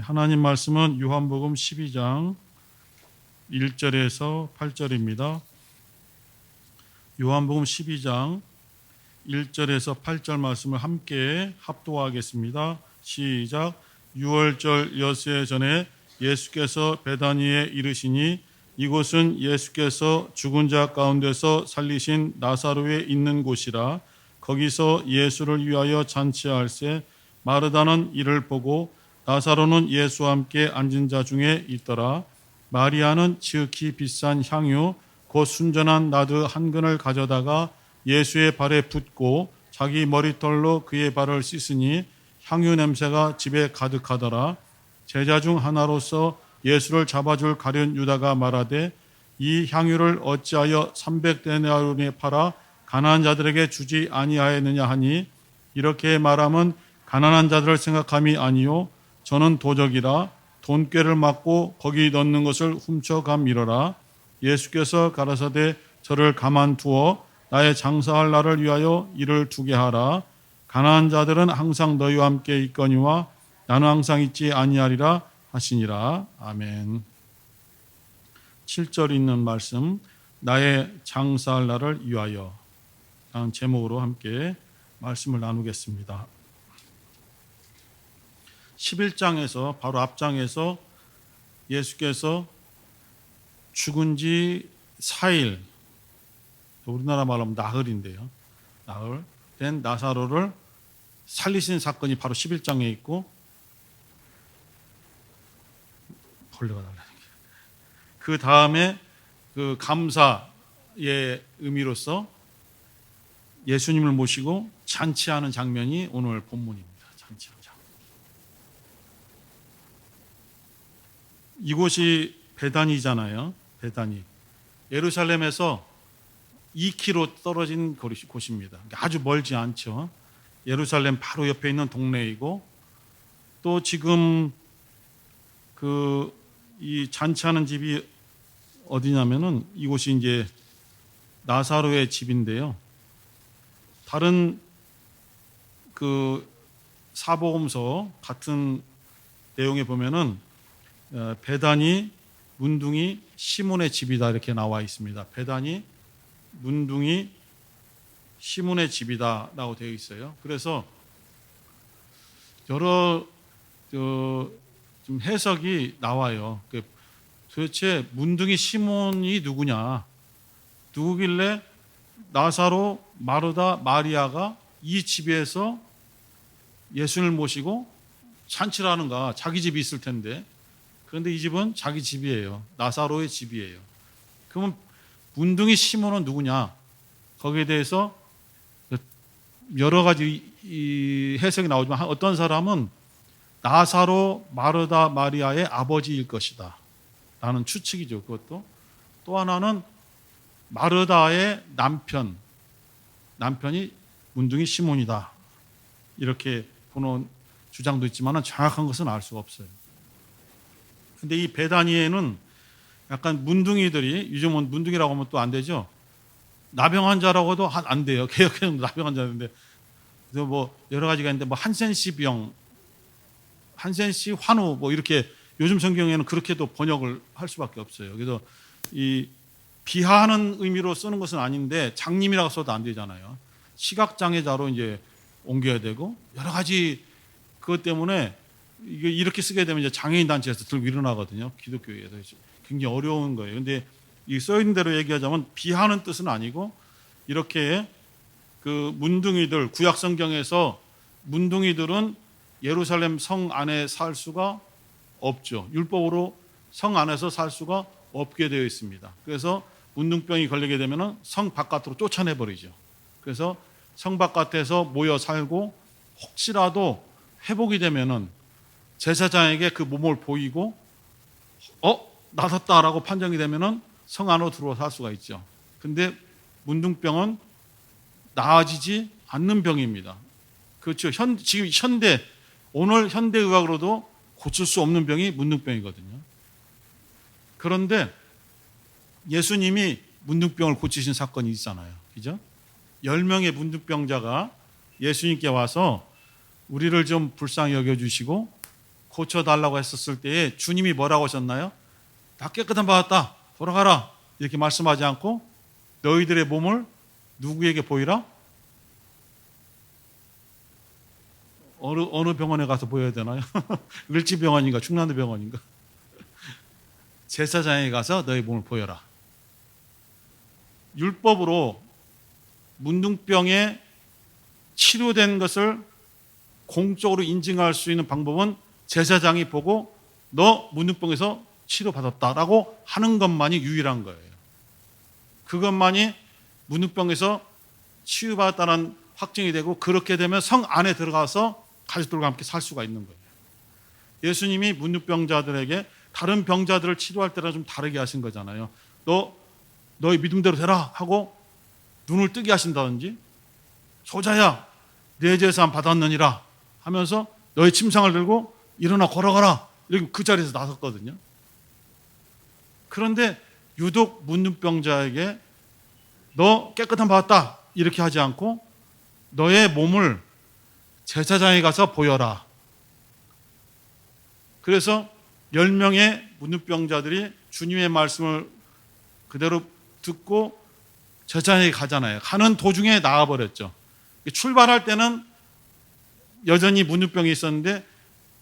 하나님 말씀은 요한복음 12장 1절에서 8절입니다. 요한복음 12장 1절에서 8절 말씀을 함께 합독하겠습니다. 시작. 6월절 여세 전에 예수께서 베다니에 이르시니 이곳은 예수께서 죽은 자 가운데서 살리신 나사로에 있는 곳이라 거기서 예수를 위하여 잔치할세 마르다는 이를 보고 나사로는 예수와 함께 앉은 자 중에 있더라. 마리아는 지극히 비싼 향유 곧 순전한 나드 한 근을 가져다가 예수의 발에 붓고 자기 머리털로 그의 발을 씻으니 향유 냄새가 집에 가득하더라. 제자 중 하나로서 예수를 잡아줄 가련 유다가 말하되 이 향유를 어찌하여 300데나리온에 팔아 가난한 자들에게 주지 아니하였느냐 하니? 이렇게 말함은 가난한 자들을 생각함이 아니요 저는 도적이라 돈꾀를 맞고 거기 넣는 것을 훔쳐감이러라. 예수께서 가라사대 저를 가만두어 나의 장사할 날을 위하여 이를 두게 하라. 가난한 자들은 항상 너희와 함께 있거니와 나는 항상 있지 아니하리라 하시니라. 아멘. 7절 있는 말씀 나의 장사할 날을 위하여. 제목으로 함께 말씀을 나누겠습니다 11장에서 바로 앞장에서 예수께서 죽은 지 4일 우리나라 말로 하면 나흘인데요. 나흘 된 나사로를 살리신 사건이 바로 11장에 있고 벌레가 달라는 그 다음에 그 감사의 의미로서 예수님을 모시고 잔치하는 장면이 오늘 본문입니다. 잔치하는 장면. 이곳이 베단이잖아요. 베단이. 예루살렘에서 2km 떨어진 곳입니다. 아주 멀지 않죠. 예루살렘 바로 옆에 있는 동네이고 또 지금 그 이 잔치하는 집이 어디냐면은 이곳이 이제 나사로의 집인데요. 다른 그 사복음서 같은 내용에 보면은 어, 배단이 문둥이 시몬의 집이다 이렇게 나와 있습니다. 배단이 문둥이 시몬의 집이다라고 되어 있어요. 그래서 여러 어, 좀 해석이 나와요. 그 도대체 문둥이 시몬이 누구냐? 누구길래 나사로, 마르다, 마리아가 이 집에서 예수님을 모시고 잔치를 하는가? 자기 집이 있을 텐데. 그런데 이 집은 자기 집이에요. 나사로의 집이에요. 그러면 문둥이 시몬은 누구냐? 거기에 대해서 여러 가지 해석이 나오지만 어떤 사람은 나사로 마르다 마리아의 아버지일 것이다. 라는 추측이죠. 그것도. 또 하나는 마르다의 남편, 남편이 문둥이 시몬이다. 이렇게 보는 주장도 있지만 정확한 것은 알 수가 없어요. 근데 이 베다니에는 약간 문둥이들이 요즘은 문둥이라고 하면 또 안 되죠. 나병 환자라고 해도 안 돼요. 개혁해도 나병 환자인데 그래서 뭐 여러 가지가 있는데 뭐 한센시 병 한센시 환우 뭐 이렇게 요즘 성경에는 그렇게도 번역을 할 수밖에 없어요. 그래서 이 비하하는 의미로 쓰는 것은 아닌데 장님이라고 써도 안 되잖아요. 시각 장애자로 이제 옮겨야 되고 여러 가지 그것 때문에 이게 이렇게 쓰게 되면 이제 장애인 단체에서 들고 일어나거든요. 기독교에서 굉장히 어려운 거예요. 근데 이 써 있는 대로 얘기하자면 비하는 뜻은 아니고 이렇게 그 문둥이들 구약 성경에서 문둥이들은 예루살렘 성 안에 살 수가 없죠. 율법으로 성 안에서 살 수가 없게 되어 있습니다. 그래서 문둥병이 걸리게 되면 성 바깥으로 쫓아내 버리죠. 그래서 성 바깥에서 모여 살고 혹시라도 회복이 되면은 제사장에게 그 몸을 보이고 어 나섰다라고 판정이 되면은 성 안으로 들어와 살 수가 있죠. 근데 문둥병은 나아지지 않는 병입니다. 그렇죠. 현, 지금 현대 오늘 현대 의학으로도 고칠 수 없는 병이 문둥병이거든요. 그런데 예수님이 문둥병을 고치신 사건이 있잖아요. 그죠? 10명의 문둥병자가 예수님께 와서 우리를 좀 불쌍히 여겨 주시고 고쳐달라고 했었을 때에 주님이 뭐라고 하셨나요? 다 깨끗한 받았다. 돌아가라. 이렇게 말씀하지 않고 너희들의 몸을 누구에게 보이라? 어느 어느 병원에 가서 보여야 되나요? 을지병원인가 충남도 병원인가? 제사장에 가서 너희 몸을 보여라. 율법으로 문둥병에 치료된 것을 공적으로 인증할 수 있는 방법은 제사장이 보고 너 문둥병에서 치료받았다라고 하는 것만이 유일한 거예요. 그것만이 문둥병에서 치유받았다는 확정이 되고 그렇게 되면 성 안에 들어가서 가족들과 함께 살 수가 있는 거예요. 예수님이 문둥병자들에게 다른 병자들을 치료할 때랑 좀 다르게 하신 거잖아요. 너 너의 믿음대로 되라 하고 눈을 뜨게 하신다든지 소자야 내 재산 받았느니라 하면서 너의 침상을 들고 일어나 걸어가라 이렇게 그 자리에서 나섰거든요. 그런데 유독 문둥병자에게 너 깨끗한 받았다 이렇게 하지 않고 너의 몸을 제사장에 가서 보여라. 그래서 10명의 문둥병자들이 주님의 말씀을 그대로 듣고 제사장에 가잖아요. 가는 도중에 나와버렸죠. 출발할 때는 여전히 문둥병이 있었는데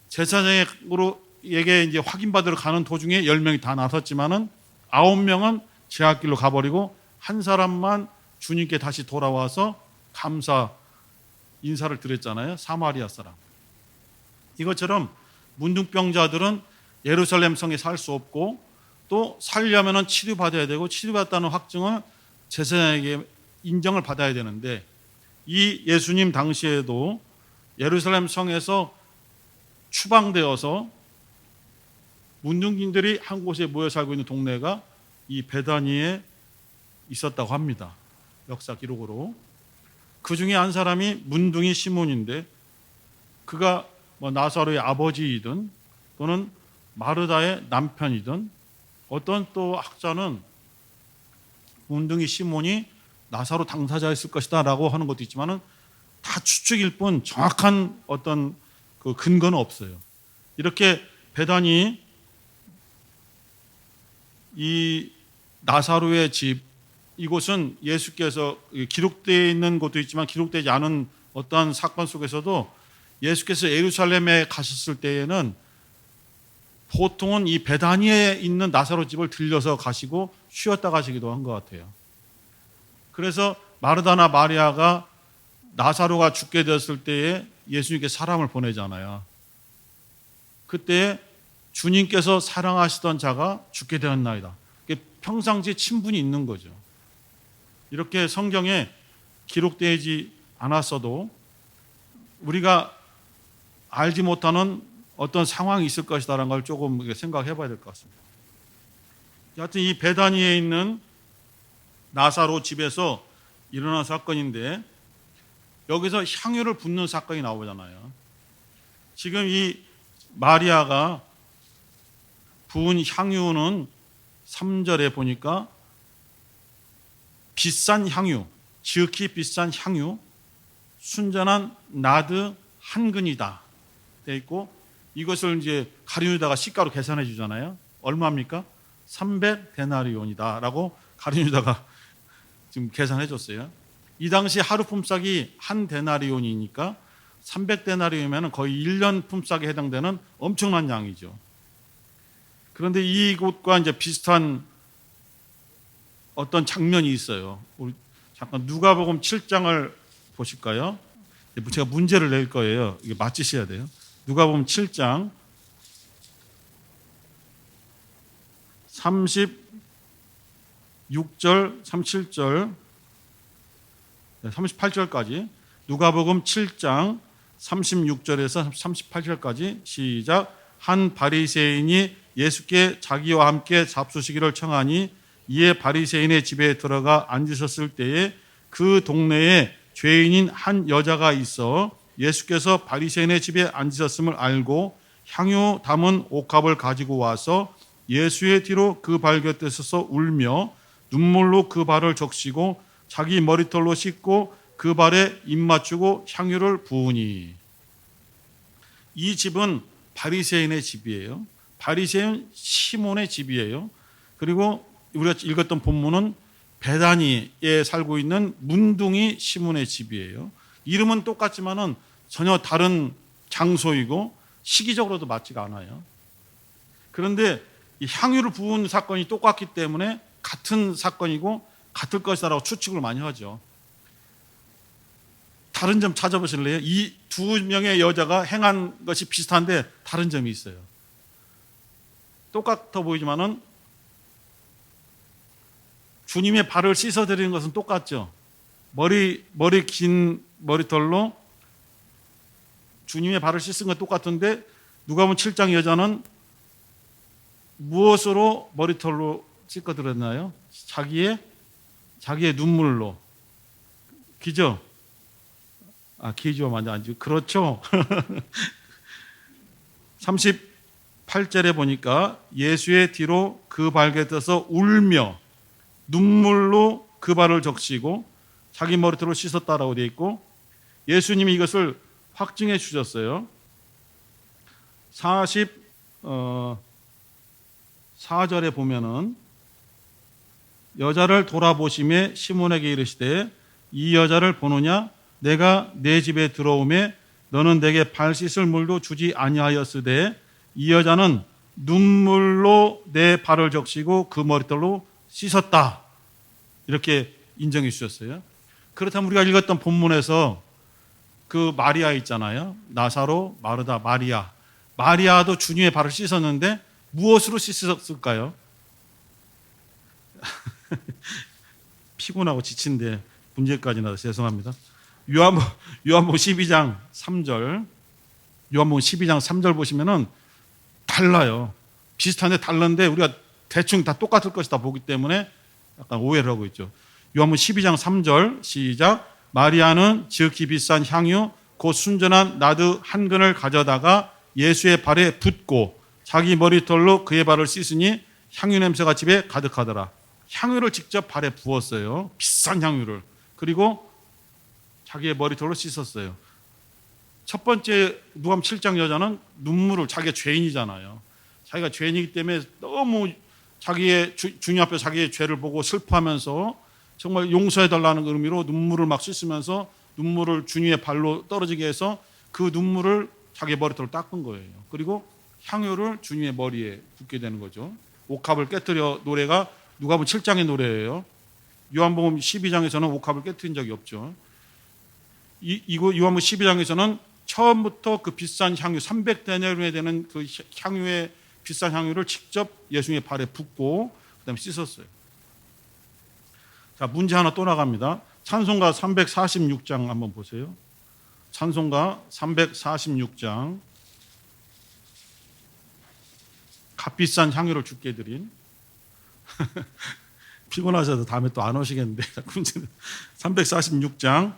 제사장으로 에게 이제 확인받으러 가는 도중에 10명이 다 나섰지만은 9명은 제약길로 가버리고 한 사람만 주님께 다시 돌아와서 감사 인사를 드렸잖아요. 사마리아 사람. 이것처럼 문둥병자들은 예루살렘 성에 살 수 없고 또 살려면은 치료받아야 되고 치료받았다는 확증을 제사장에게 인정을 받아야 되는데 이 예수님 당시에도 예루살렘 성에서 추방되어서 문둥인들이 한 곳에 모여 살고 있는 동네가 이 베다니에 있었다고 합니다. 역사 기록으로. 그 중에 한 사람이 문둥이 시몬인데 그가 뭐 나사로의 아버지이든 또는 마르다의 남편이든 어떤 또 학자는 문둥이 시몬이 나사로 당사자였을 것이다라고 하는 것도 있지만은 다 추측일 뿐 정확한 어떤 그 근거는 없어요. 이렇게 베단이 이 나사로의 집 이곳은 예수께서 기록되어 있는 곳도 있지만 기록되지 않은 어떠한 사건 속에서도 예수께서 예루살렘에 가셨을 때에는 보통은 이 베다니에 있는 나사로 집을 들려서 가시고 쉬었다 가시기도 한 것 같아요. 그래서 마르다나 마리아가 나사로가 죽게 되었을 때에 예수님께 사람을 보내잖아요. 그때 주님께서 사랑하시던 자가 죽게 되었나이다. 평상시에 친분이 있는 거죠. 이렇게 성경에 기록되지 않았어도 우리가 알지 못하는 어떤 상황이 있을 것이다라는 걸 조금 생각해 봐야 될 것 같습니다. 여하튼 이 베다니에 있는 나사로 집에서 일어난 사건인데 여기서 향유를 붓는 사건이 나오잖아요. 지금 이 마리아가 부은 향유는 3절에 보니까 비싼 향유, 지극히 비싼 향유, 순전한 나드 한 근이다. 돼 있고 이것을 이제 가룟유다가 시가로 계산해 주잖아요. 얼마입니까? 300 데나리온이다라고 가룟유다가 지금 계산해 줬어요. 이 당시 하루 품삯이 한 데나리온이니까 300데나리온이면 거의 1년 품삯에 해당되는 엄청난 양이죠. 그런데 이곳과 이제 비슷한 어떤 장면이 있어요. 우리 잠깐 누가복음 7장을 보실까요? 제가 문제를 낼 거예요. 이게 맞히셔야 돼요. 누가복음 7장 36절, 37절, 38절까지 누가복음 7장 36절에서 38절까지 시작. 한 바리새인이 예수께 자기와 함께 잡수시기를 청하니 이에 바리새인의 집에 들어가 앉으셨을 때에 그 동네에 죄인인 한 여자가 있어 예수께서 바리새인의 집에 앉으셨음을 알고 향유 담은 옥합을 가지고 와서 예수의 뒤로 그 발 곁에 서서 울며 눈물로 그 발을 적시고 자기 머리털로 씻고 그 발에 입 맞추고 향유를 부으니 이 집은 바리새인의 집이에요. 바리새인 시몬의 집이에요. 그리고 우리가 읽었던 본문은 베다니에 살고 있는 문둥이 시몬의 집이에요. 이름은 똑같지만은 전혀 다른 장소이고 시기적으로도 맞지가 않아요. 그런데 이 향유를 부은 사건이 똑같기 때문에 같은 사건이고 같을 것이다라고 추측을 많이 하죠. 다른 점 찾아보실래요? 이 두 명의 여자가 행한 것이 비슷한데 다른 점이 있어요. 똑같아 보이지만은 주님의 발을 씻어 드리는 것은 똑같죠. 머리 머리 긴 머리털로 주님의 발을 씻은 건 똑같은데 누가 보면 7장 여자는 무엇으로 머리털로 씻어 드렸나요? 자기의 자기의 눈물로. 기죠? 아, 기죠. 맞아. 아주 그렇죠. 38절에 보니까 예수의 뒤로 그 발에 떠서 울며 눈물로 그 발을 적시고 자기 머리털로 씻었다라고 되어 있고 예수님이 이것을 확증해 주셨어요. 40 어, 4절에 보면은 여자를 돌아보심에 시몬에게 이르시되 이 여자를 보느냐 내가 내 집에 들어오매 너는 내게 발 씻을 물도 주지 아니하였으되 이 여자는 눈물로 내 발을 적시고 그 머리털로 씻었다 이렇게 인정해 주셨어요. 그렇다면 우리가 읽었던 본문에서 그 마리아 있잖아요. 나사로, 마르다, 마리아. 마리아도 주님의 발을 씻었는데 무엇으로 씻었을까요? 피곤하고 지친데 문제까지 나서 죄송합니다. 요한복 요한복 12장 3절. 요한복 12장 3절 보시면은 달라요. 비슷한데 다른데 우리가 대충 다 똑같을 것이다 보기 때문에 약간 오해를 하고 있죠. 요한복 12장 3절 시작. 마리아는 지극히 비싼 향유 곧 순전한 나드 한 근을 가져다가 예수의 발에 붓고 자기 머리털로 그의 발을 씻으니 향유 냄새가 집에 가득하더라. 향유를 직접 발에 부었어요. 비싼 향유를. 그리고 자기의 머리털로 씻었어요. 첫 번째 누가복음 7장 여자는 눈물을 자기가 죄인이잖아요. 자기가 죄인이기 때문에 너무 자기의 주, 주님 앞에 자기의 죄를 보고 슬퍼하면서 정말 용서해 달라는 의미로 눈물을 막 씻으면서 눈물을 주님의 발로 떨어지게 해서 그 눈물을 자기 머리털로 닦은 거예요. 그리고 향유를 주님의 머리에 붓게 되는 거죠. 옥합을 깨뜨려 노래가 누가복음 7장의 노래예요. 요한복음 12장에서는 옥합을 깨뜨린 적이 없죠. 이, 이거 요한복음 12장에서는 처음부터 그 비싼 향유 300데나리온에 되는 그 향유의 비싼 향유를 직접 예수님의 발에 붓고 그다음에 씻었어요. 자, 문제 하나 또 나갑니다. 찬송가 346장 한번 보세요. 찬송가 346장 값비싼 향유를 죽게 드린 피곤하셔서 다음에 또 안 오시겠는데 346장.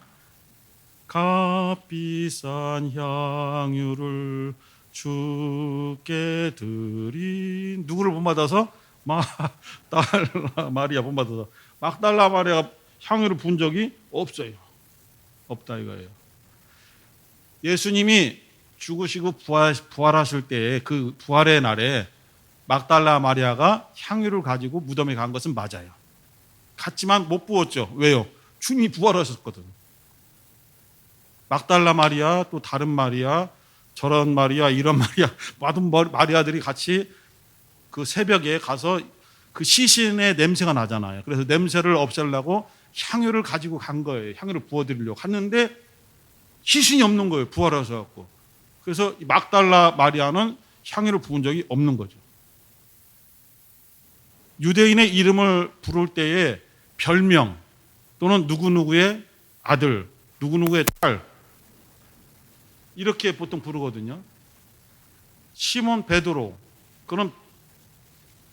값비싼 향유를 주께 드린 누구를 본받아서? 막달라 마리아 본받아서. 막 달라 마리아가 향유를 분 적이 없어요. 없다 이거예요. 예수님이 죽으시고 부활, 부활하실 때 그 부활의 날에 막달라 마리아가 향유를 가지고 무덤에 간 것은 맞아요. 갔지만 못 부었죠. 왜요? 주님이 부활하셨거든. 막달라 마리아 또 다른 마리아 저런 마리아 이런 마리아 모든 마리아들이 같이 그 새벽에 가서 그 시신의 냄새가 나잖아요. 그래서 냄새를 없애려고 향유를 가지고 간 거예요. 향유를 부어드리려고 갔는데 시신이 없는 거예요. 부활하셔 갖고. 그래서 막달라 마리아는 향유를 부은 적이 없는 거죠. 유대인의 이름을 부를 때에 별명 또는 누구누구의 아들, 누구누구의 딸 이렇게 보통 부르거든요. 시몬 베드로 그런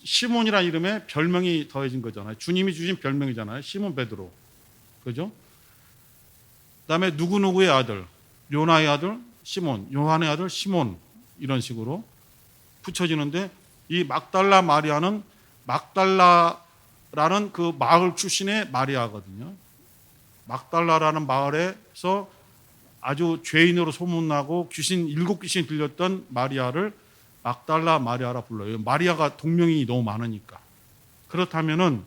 시몬이라는 이름에 별명이 더해진 거잖아요. 주님이 주신 별명이잖아요. 시몬 베드로. 그죠? 그다음에 누구누구의 아들, 요나의 아들 시몬, 요한의 아들 시몬 이런 식으로 붙여지는데 이 막달라 마리아는 막달라라는 그 마을 출신의 마리아거든요. 막달라라는 마을에서 아주 죄인으로 소문나고 귀신 일곱 귀신이 들렸던 마리아를 막달라 마리아라 불러요. 마리아가 동명이 너무 많으니까. 그렇다면은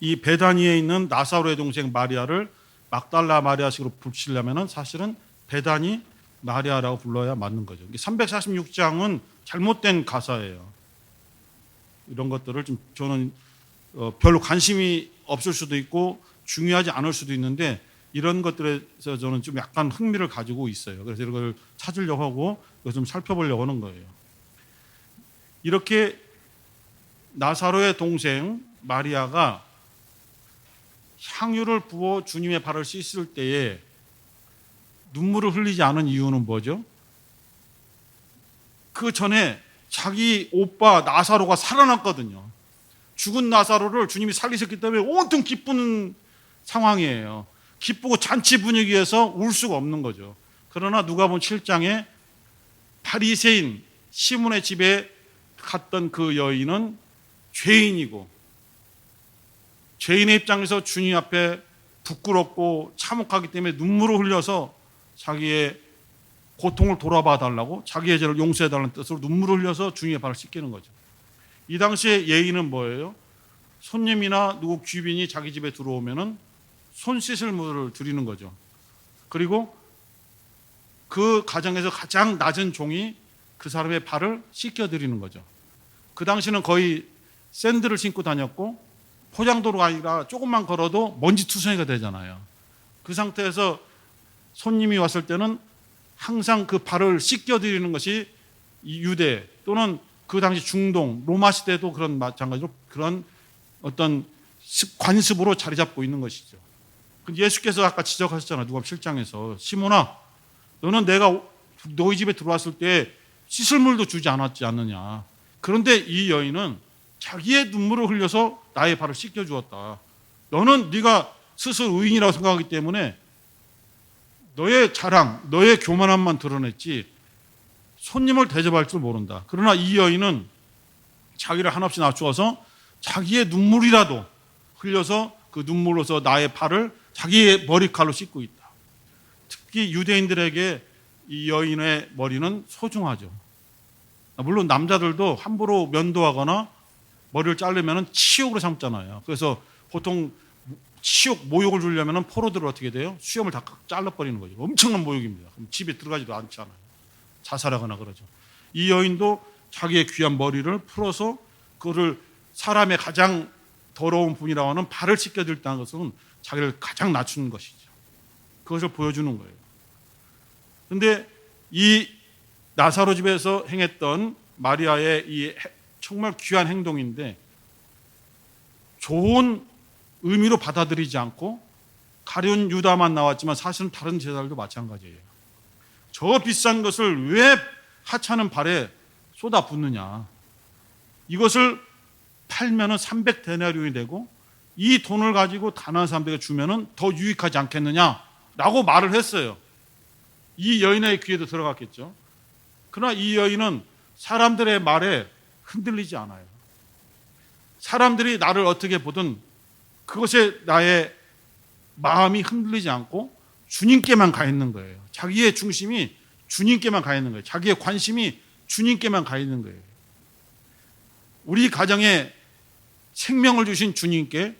이 베다니에 있는 나사로의 동생 마리아를 막달라 마리아식으로 붙이려면은 사실은 베다니 마리아라고 불러야 맞는 거죠. 346장은 잘못된 가사예요. 이런 것들을 좀 저는 어, 별로 관심이 없을 수도 있고 중요하지 않을 수도 있는데 이런 것들에서 저는 좀 약간 흥미를 가지고 있어요. 그래서 이걸 찾으려고 하고 좀 살펴보려고 하는 거예요. 이렇게 나사로의 동생 마리아가 향유를 부어 주님의 발을 씻을 때에 눈물을 흘리지 않은 이유는 뭐죠? 그 전에 자기 오빠 나사로가 살아났거든요. 죽은 나사로를 주님이 살리셨기 때문에 온통 기쁜 상황이에요. 기쁘고 잔치 분위기에서 울 수가 없는 거죠. 그러나 누가복음 7장에 바리새인 시몬의 집에 갔던 그 여인은 죄인이고 죄인의 입장에서 주님 앞에 부끄럽고 참혹하기 때문에 눈물을 흘려서 자기의 고통을 돌아봐 달라고 자기의 죄를 용서해 달라는 뜻으로 눈물을 흘려서 주님의 발을 씻기는 거죠. 이 당시에 예의는 뭐예요? 손님이나 누구 귀빈이 자기 집에 들어오면은 손 씻을 물을 드리는 거죠. 그리고 그 가정에서 가장 낮은 종이 그 사람의 발을 씻겨 드리는 거죠. 그 당시는 거의 샌들을 신고 다녔고 포장도로가 아니라 조금만 걸어도 먼지 투성이가 되잖아요. 그 상태에서 손님이 왔을 때는 항상 그 발을 씻겨 드리는 것이 이 유대 또는 그 당시 중동 로마 시대도 그런 마찬가지로 그런 어떤 습- 관습으로 자리 잡고 있는 것이죠. 예수께서 아까 지적하셨잖아요. 누가 7장에서 시몬아 너는 내가 너희 집에 들어왔을 때 씻을 물도 주지 않았지 않느냐. 그런데 이 여인은 자기의 눈물을 흘려서 나의 발을 씻겨 주었다. 너는 네가 스스로 의인이라고 생각하기 때문에 너의 자랑, 너의 교만함만 드러냈지 손님을 대접할 줄 모른다. 그러나 이 여인은 자기를 한없이 낮추어서 자기의 눈물이라도 흘려서 그 눈물로서 나의 발을 자기의 머리칼로 씻고 있다. 특히 유대인들에게 이 여인의 머리는 소중하죠. 물론 남자들도 함부로 면도하거나 머리를 자르면 치욕으로 삼잖아요. 그래서 보통 치욕 모욕을 주려면 포로들을 어떻게 돼요? 수염을 다 잘라버리는 거죠. 엄청난 모욕입니다. 그럼 집에 들어가지도 않잖아요. 자살하거나 그러죠. 이 여인도 자기의 귀한 머리를 풀어서 그를 사람의 가장 더러운 분이라고 하는 발을 씻겨드렸다는 것은 자기를 가장 낮추는 것이죠. 그것을 보여주는 거예요. 근데 이 나사로 집에서 행했던 마리아의 이 해- 정말 귀한 행동인데 좋은 의미로 받아들이지 않고 가룟 유다만 나왔지만 사실은 다른 제자들도 마찬가지예요. 저 비싼 것을 왜 하찮은 발에 쏟아 붓느냐. 이것을 팔면은 300데나리온이 되고 이 돈을 가지고 가난한 사람들에게 주면은 더 유익하지 않겠느냐라고 말을 했어요. 이 여인의 귀에도 들어갔겠죠. 그러나 이 여인은 사람들의 말에 흔들리지 않아요. 사람들이 나를 어떻게 보든 그것에 나의 마음이 흔들리지 않고 주님께만 가 있는 거예요. 자기의 중심이 주님께만 가 있는 거예요. 자기의 관심이 주님께만 가 있는 거예요. 우리 가정에 생명을 주신 주님께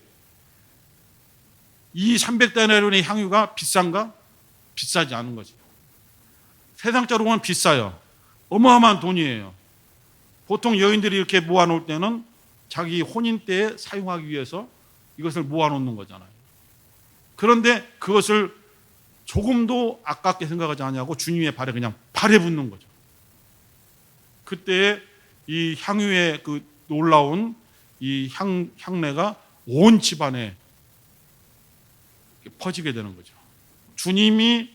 이 300데나리온의 향유가 비싼가? 비싸지 않은 거죠. 세상적으로 보면 비싸요. 어마어마한 돈이에요. 보통 여인들이 이렇게 모아놓을 때는 자기 혼인 때에 사용하기 위해서 이것을 모아놓는 거잖아요. 그런데 그것을 조금도 아깝게 생각하지 않냐고 주님의 발에 그냥 발에 붙는 거죠. 그때 이 향유의 그 놀라운 이 향, 향내가 온 집안에 퍼지게 되는 거죠. 주님이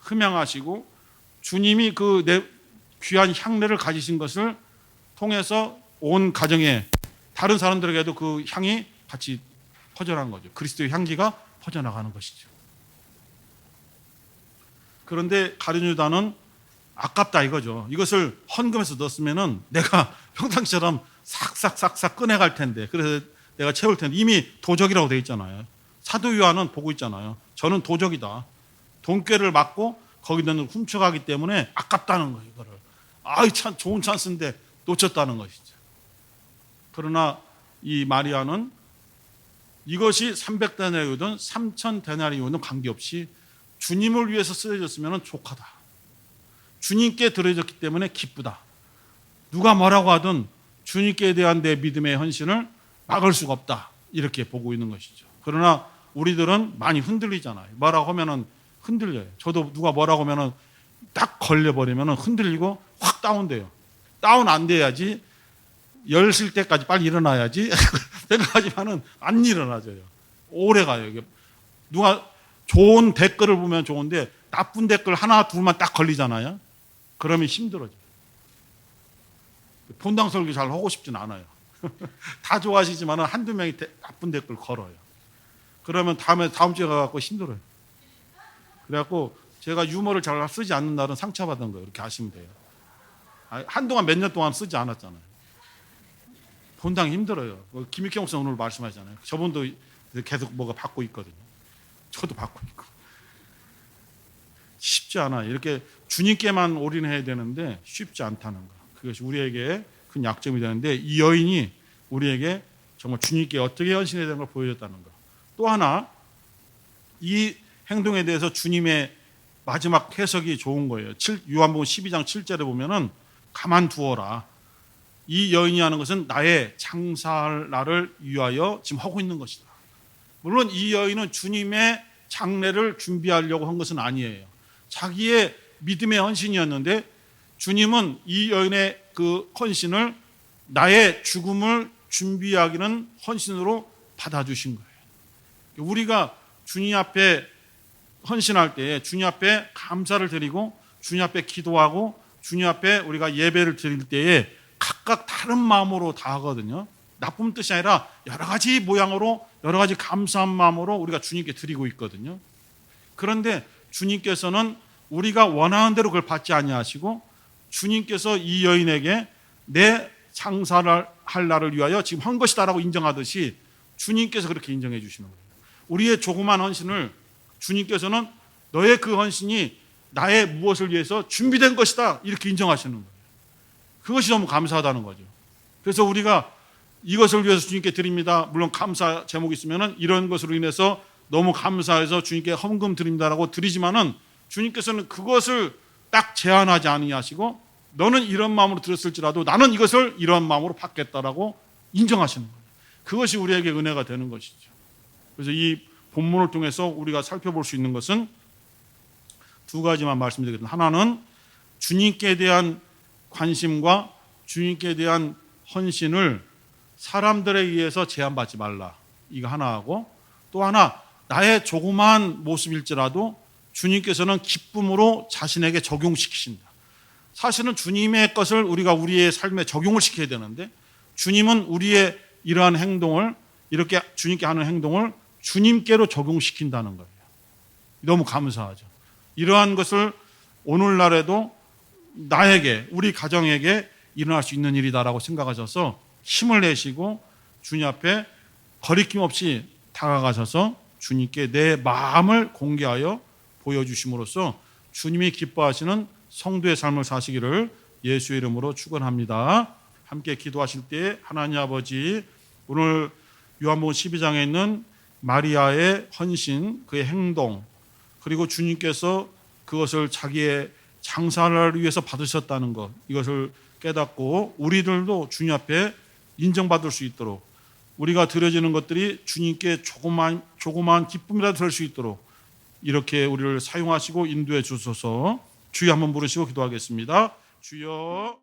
흠양하시고 주님이 그 내 귀한 향내를 가지신 것을 통해서 온 가정에 다른 사람들에게도 그 향이 같이 퍼져나간 거죠. 그리스도의 향기가 퍼져나가는 것이죠. 그런데 가룟 유다는 아깝다 이거죠. 이것을 헌금해서 넣었으면은 내가 평상시처럼 싹싹싹싹 꺼내갈 텐데 그래서 내가 채울 텐데 이미 도적이라고 돼 있잖아요. 사도 요한은 보고 있잖아요. 저는 도적이다. 돈꾀를 맞고 거기 있는 걸 훔쳐가기 때문에 아깝다는 거예요. 이거를 아이 참 좋은 찬스인데 놓쳤다는 것이죠. 그러나 이 마리아는 이것이 300데나리오든 3000데나리오든 관계없이 주님을 위해서 쓰여졌으면 족하다. 주님께 들어졌기 때문에 기쁘다. 누가 뭐라고 하든 주님께 대한 내 믿음의 헌신을 막을 수가 없다. 이렇게 보고 있는 것이죠. 그러나 우리들은 많이 흔들리잖아요. 뭐라고 하면은 흔들려요. 저도 누가 뭐라고 하면은 딱 걸려버리면은 흔들리고 확 다운돼요. 다운 안 돼야지 열실 때까지 빨리 일어나야지 생각하지만은 안 일어나져요. 오래 가요. 이게 누가 좋은 댓글을 보면 좋은데 나쁜 댓글 하나 둘만 딱 걸리잖아요. 그러면 힘들어져. 본당 설교 잘 하고 싶진 않아요. 다 좋아하시지만은 한두 명이 대- 나쁜 댓글 걸어요. 그러면 다음에 다음 주에 가갖고 힘들어요. 그래갖고 제가 유머를 잘 쓰지 않는 날은 상처받은 거예요. 이렇게 하시면 돼요. 아, 한동안 몇 년 동안 쓰지 않았잖아요. 본당 힘들어요. 그 김익경 목사 오늘 말씀하잖아요. 저분도 계속 뭐가 받고 있거든요. 저도 받고 있고. 쉽지 않아. 이렇게 주님께만 올인해야 되는데 쉽지 않다는 거. 그것이 우리에게 큰 약점이 되는데 이 여인이 우리에게 정말 주님께 어떻게 헌신해야 되는 걸 보여줬다는 거. 또 하나 이 행동에 대해서 주님의 마지막 해석이 좋은 거예요. 7, 요한복음 12장 7절에 보면은 가만 두어라. 이 여인이 하는 것은 나의 장사할 날을 위하여 지금 하고 있는 것이다. 물론 이 여인은 주님의 장례를 준비하려고 한 것은 아니에요. 자기의 믿음의 헌신이었는데 주님은 이 여인의 그 헌신을 나의 죽음을 준비하기는 헌신으로 받아주신 거예요. 우리가 주님 앞에 헌신할 때 주님 앞에 감사를 드리고 주님 앞에 기도하고 주님 앞에 우리가 예배를 드릴 때에 다른 마음으로 다 하거든요. 나쁜 뜻이 아니라 여러 가지 모양으로 여러 가지 감사한 마음으로 우리가 주님께 드리고 있거든요. 그런데 주님께서는 우리가 원하는 대로 그걸 받지 아니하시고 주님께서 이 여인에게 내 장사를 할 날을 위하여 지금 한 것이다라고 인정하듯이 주님께서 그렇게 인정해 주시는 거예요. 우리의 조그만 헌신을 주님께서는 너의 그 헌신이 나의 무엇을 위해서 준비된 것이다 이렇게 인정하시는 거예요. 그것이 너무 감사하다는 거죠. 그래서 우리가 이것을 위해서 주님께 드립니다. 물론 감사 제목이 있으면은 이런 것으로 인해서 너무 감사해서 주님께 헌금 드립니다라고 드리지만은 주님께서는 그것을 딱 제한하지 아니하시고 너는 이런 마음으로 들었을지라도 나는 이것을 이런 마음으로 받겠다라고 인정하시는 거예요. 그것이 우리에게 은혜가 되는 것이죠. 그래서 이 본문을 통해서 우리가 살펴볼 수 있는 것은 두 가지만 말씀드리겠습니다. 하나는 주님께 대한 관심과 주님께 대한 헌신을 사람들에 의해서 제한받지 말라. 이거 하나하고 또 하나 나의 조그마한 모습일지라도 주님께서는 기쁨으로 자신에게 적용시키신다. 사실은 주님의 것을 우리가 우리의 삶에 적용을 시켜야 되는데 주님은 우리의 이러한 행동을 이렇게 주님께 하는 행동을 주님께로 적용시킨다는 거예요. 너무 감사하죠. 이러한 것을 오늘날에도 나에게 우리 가정에게 일어날 수 있는 일이다라고 생각하셔서 힘을 내시고 주님 앞에 거리낌 없이 다가가셔서 주님께 내 마음을 공개하여 보여주심으로써 주님이 기뻐하시는 성도의 삶을 사시기를 예수의 이름으로 축원합니다. 함께 기도하실 때 하나님 아버지 오늘 요한복음 12장에 있는 마리아의 헌신, 그의 행동 그리고 주님께서 그것을 자기의 장사를 위해서 받으셨다는 것 이것을 깨닫고 우리들도 주님 앞에 인정받을 수 있도록 우리가 드려지는 것들이 주님께 조그만 조그만 기쁨이라도 될 수 있도록 이렇게 우리를 사용하시고 인도해 주소서 주여 한번 부르시고 기도하겠습니다. 주여